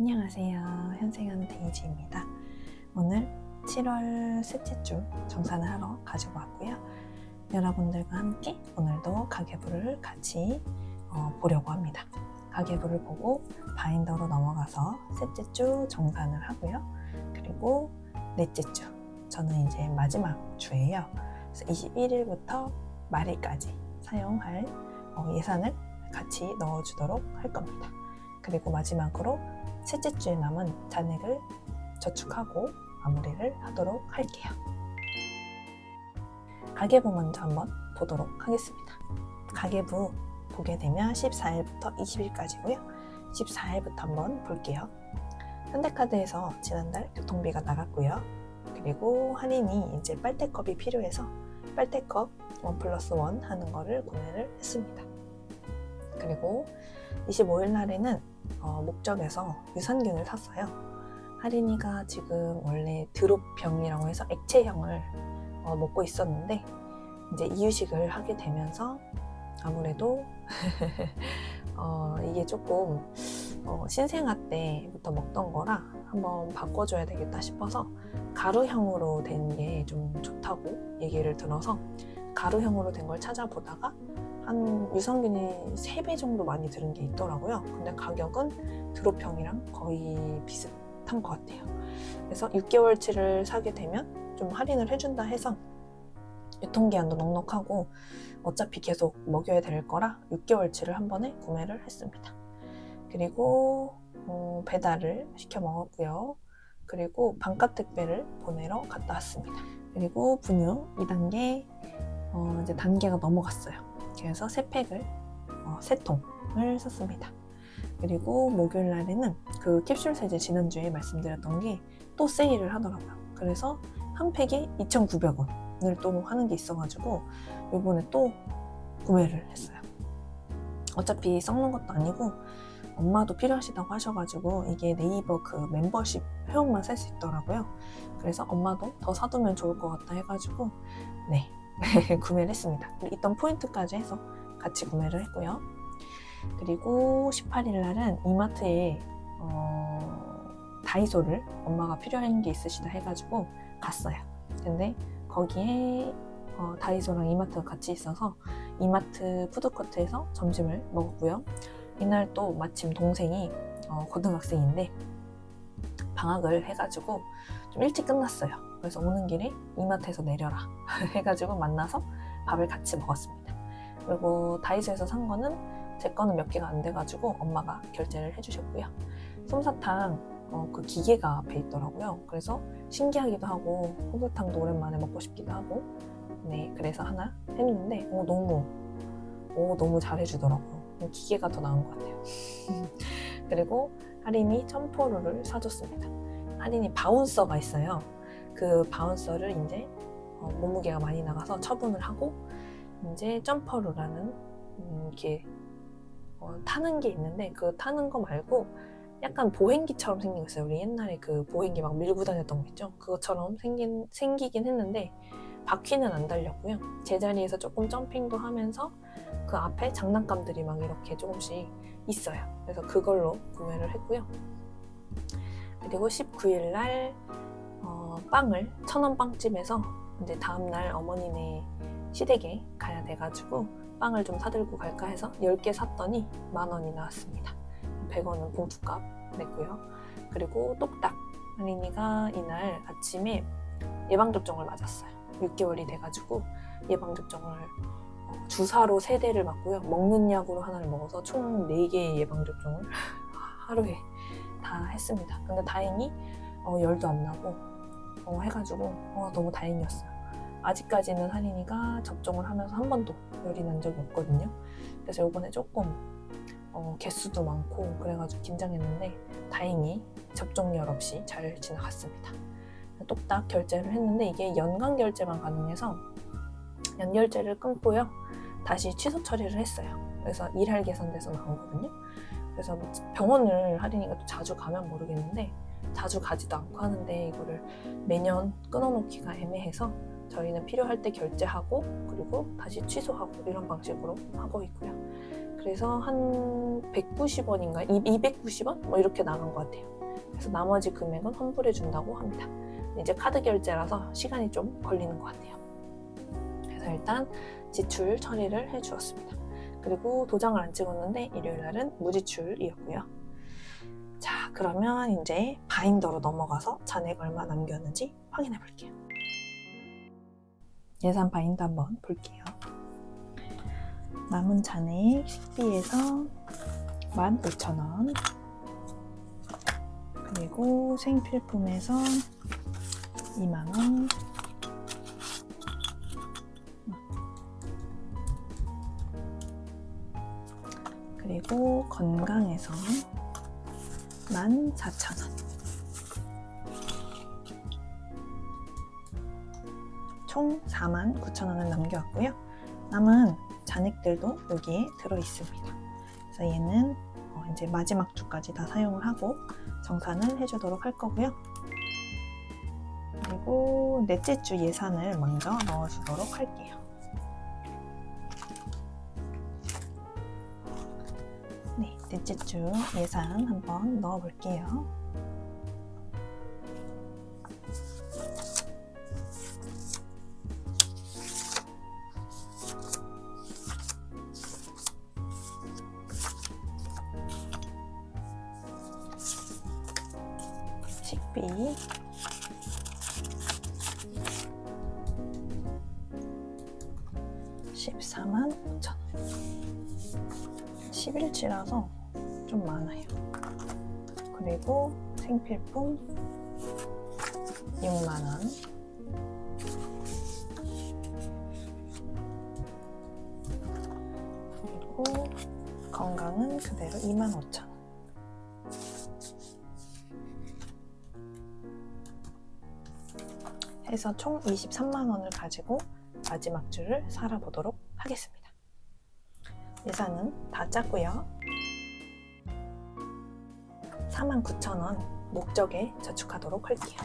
안녕하세요. 현생하는 데이지입니다. 오늘 7월 셋째 주 정산을 하러 가지고 왔고요. 여러분들과 함께 오늘도 가계부를 같이 어, 보려고 합니다. 가계부를 보고 바인더로 넘어가서 셋째 주 정산을 하고요. 그리고 넷째 주, 저는 이제 마지막 주예요. 그래서 21일부터 말일까지 사용할 어, 예산을 같이 넣어주도록 할 겁니다. 그리고 마지막으로 셋째 주에 남은 잔액을 저축하고 마무리를 하도록 할게요. 가계부 먼저 한번 보도록 하겠습니다. 가계부 보게 되면 14일부터 20일까지고요. 14일부터 한번 볼게요. 현대카드에서 지난달 교통비가 나갔고요. 그리고 할인이 이제 빨대컵이 필요해서 빨대컵 원 플러스 원 하는 거를 구매를 했습니다. 그리고 25일 날에는 어, 목적에서 유산균을 샀어요. 할인이가 지금 원래 드롭병이라고 해서 액체형을 어, 먹고 있었는데 이제 이유식을 하게 되면서 아무래도 어, 이게 조금 어, 신생아 때부터 먹던 거라 한번 바꿔줘야 되겠다 싶어서 가루형으로 된 게 좀 좋다고 얘기를 들어서 가루형으로 된 걸 찾아보다가 한 유산균이 3배 정도 많이 들은 게 있더라고요. 근데 가격은 드롭형이랑 거의 비슷한 것 같아요. 그래서 6개월치를 사게 되면 좀 할인을 해준다 해서 유통기한도 넉넉하고 어차피 계속 먹여야 될 거라 6개월치를 한 번에 구매를 했습니다. 그리고 어, 배달을 시켜 먹었고요. 그리고 반값 택배를 보내러 갔다 왔습니다. 그리고 분유 2단계 어, 이제 단계가 넘어갔어요. 그래서 세 팩을 어, 세 통을 샀습니다. 그리고 목요일 날에는 그 캡슐 세제 지난주에 말씀드렸던 게 또 세일을 하더라고요. 그래서 한 팩에 2,900원을 또 하는 게 있어가지고 이번에 또 구매를 했어요. 어차피 썩는 것도 아니고 엄마도 필요하시다고 하셔가지고 이게 네이버 그 멤버십 회원만 살 수 있더라고요. 그래서 엄마도 더 사두면 좋을 것 같다 해가지고 네 구매를 했습니다. 있던 포인트까지 해서 같이 구매를 했고요. 그리고 18일 날은 이마트에 어, 다이소를 엄마가 필요한 게 있으시다 해가지고 갔어요. 근데 거기에 어, 다이소랑 이마트가 같이 있어서 이마트 푸드코트에서 점심을 먹었고요. 이날 또 마침 동생이 어, 고등학생인데 방학을 해가지고 좀 일찍 끝났어요. 그래서 오는 길에 이마트에서 내려라 해가지고 만나서 밥을 같이 먹었습니다. 그리고 다이소에서 산 거는 제 거는 몇 개가 안 돼가지고 엄마가 결제를 해주셨고요. 솜사탕 어, 그 기계가 앞에 있더라고요. 그래서 신기하기도 하고 솜사탕도 오랜만에 먹고 싶기도 하고 네 그래서 하나 했는데 오, 너무 오, 너무 잘해주더라고요. 기계가 더 나은 것 같아요. 그리고 할인이 점포로를 사줬습니다. 할인이 바운서가 있어요. 그 바운서를 이제 어, 몸무게가 많이 나가서 처분을 하고 이제 점퍼루라는 음, 이렇게 어, 타는 게 있는데 그 타는 거 말고 약간 보행기처럼 생긴 거 있어요. 우리 옛날에 그 보행기 막 밀고 다녔던 거 있죠. 그것처럼 생긴 생기긴 했는데 바퀴는 안 달렸고요. 제자리에서 조금 점핑도 하면서 그 앞에 장난감들이 막 이렇게 조금씩 있어요. 그래서 그걸로 구매를 했고요. 그리고 19일 날 어, 빵을 천원 빵집에서 이제 다음날 어머니네 시댁에 가야 돼가지고 빵을 좀 사들고 갈까 해서 10개 샀더니 만 원이 나왔습니다. 100원은 봉투값 냈고요. 그리고 똑딱 할린이가 이날 아침에 예방접종을 맞았어요. 6개월이 돼가지고 예방접종을 어, 주사로 3대를 맞고요. 먹는 약으로 하나를 먹어서 총 4개의 예방접종을 하루에 다 했습니다. 근데 다행히 어, 열도 안 나고 어, 해가지고 어, 너무 다행이었어요. 아직까지는 할인이가 접종을 하면서 한 번도 열이 난 적이 없거든요. 그래서 이번에 조금 어, 개수도 많고 그래가지고 긴장했는데 다행히 접종열 없이 잘 지나갔습니다. 똑딱 결제를 했는데 이게 연간 결제만 가능해서 연결제를 끊고요. 다시 취소 처리를 했어요. 그래서 일할 계산돼서 나오거든요. 그래서 뭐 병원을 할인이가 또 자주 가면 모르겠는데 자주 가지도 않고 하는데 이거를 매년 끊어놓기가 애매해서 저희는 필요할 때 결제하고 그리고 다시 취소하고 이런 방식으로 하고 있고요. 그래서 한 190원인가 290원 뭐 이렇게 나간 것 같아요. 그래서 나머지 금액은 환불해 준다고 합니다. 이제 카드 결제라서 시간이 좀 걸리는 것 같아요. 그래서 일단 지출 처리를 해 주었습니다. 그리고 도장을 안 찍었는데 일요일 날은 무지출이었고요. 자, 그러면 이제 바인더로 넘어가서 잔액 얼마 남겼는지 확인해 볼게요. 예산 바인더 한번 볼게요. 남은 잔액 식비에서 15,000원 그리고 생필품에서 2만원 그리고 건강에서 14,000원 총 49,000원을 남겨왔고요. 남은 잔액들도 여기에 들어 있습니다. 그래서 얘는 어, 이제 마지막 주까지 다 사용을 하고 정산을 해주도록 할 거고요. 그리고 넷째 주 예산을 먼저 넣어주도록 할게요. 넷째 주 예산 한번 넣어 볼게요. 식비 (14만 5천 원) 10일치라서 좀 많아요 그리고 생필품 (6만 원) 그리고 건강은 그대로 (2만 5천 원) 해서 총 23만 원을 가지고 마지막 주를 살아보도록 하겠습니다. 예산은 다 짰고요. 49,000원 목적에 저축하도록 할게요.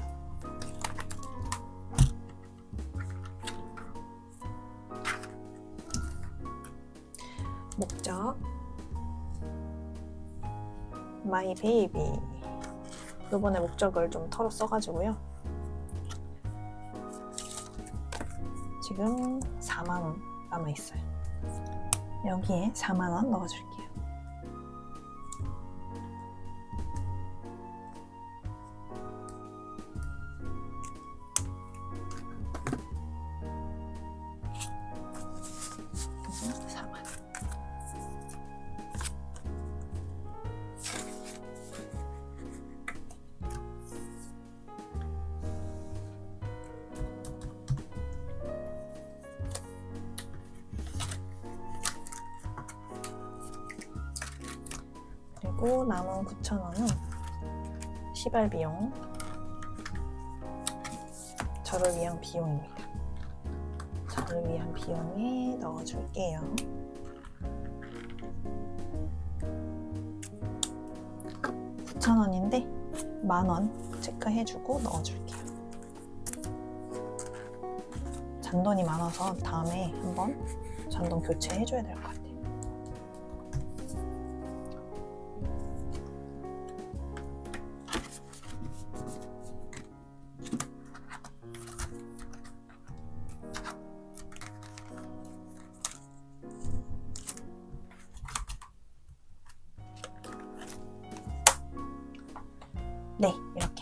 목적 마이 베이비 요번에 목적을 좀 털어 써가지고요. 지금 4만원 남아있어요. 여기에 4만원 넣어줄게요. 그리고 남은 9,000원은 시발 비용 저를 위한 비용입니다. 저를 위한 비용에 넣어줄게요. 구천 원인데 만원 체크해주고 넣어줄게요. 잔돈이 많아서 다음에 한번 잔돈 교체해줘야 될것 같아요.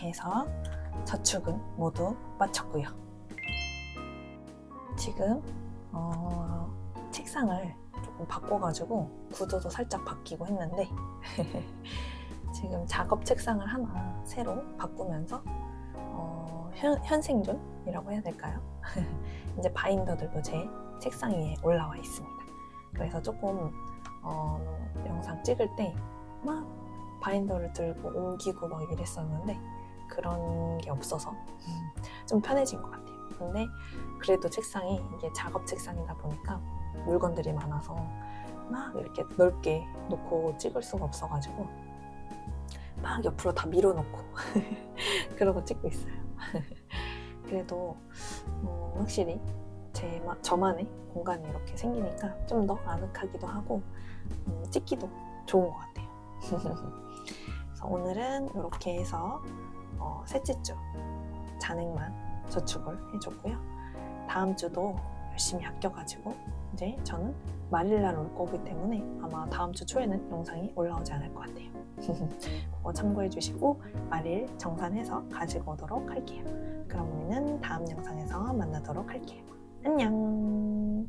이렇게 해서 저축은 모두 마쳤고요. 지금 어, 책상을 조금 바꿔가지고 구도도 살짝 바뀌고 했는데 지금 작업 책상을 하나 새로 바꾸면서 어, 현, 현생존이라고 해야 될까요? 이제 바인더들도 제 책상 위에 올라와 있습니다. 그래서 조금 어, 영상 찍을 때 막 바인더를 들고 옮기고 막 이랬었는데 그런 게 없어서 좀 편해진 것 같아요. 근데 그래도 책상이 이게 작업 책상이다 보니까 물건들이 많아서 막 이렇게 넓게 놓고 찍을 수가 없어가지고 막 옆으로 다 밀어놓고 그러고 찍고 있어요. 그래도 어, 확실히 제 마- 저만의 공간이 이렇게 생기니까 좀 더 아늑하기도 하고 음, 찍기도 좋은 것 같아요. 그래서 오늘은 이렇게 해서 어, 셋째 주 잔액만 저축을 해줬고요. 다음 주도 열심히 아껴가지고 이제 저는 말일날 올 거기 때문에 아마 다음 주 초에는 영상이 올라오지 않을 것 같아요. 그거 참고해 주시고 말일 정산해서 가지고 오도록 할게요. 그럼 우리는 다음 영상에서 만나도록 할게요. 안녕.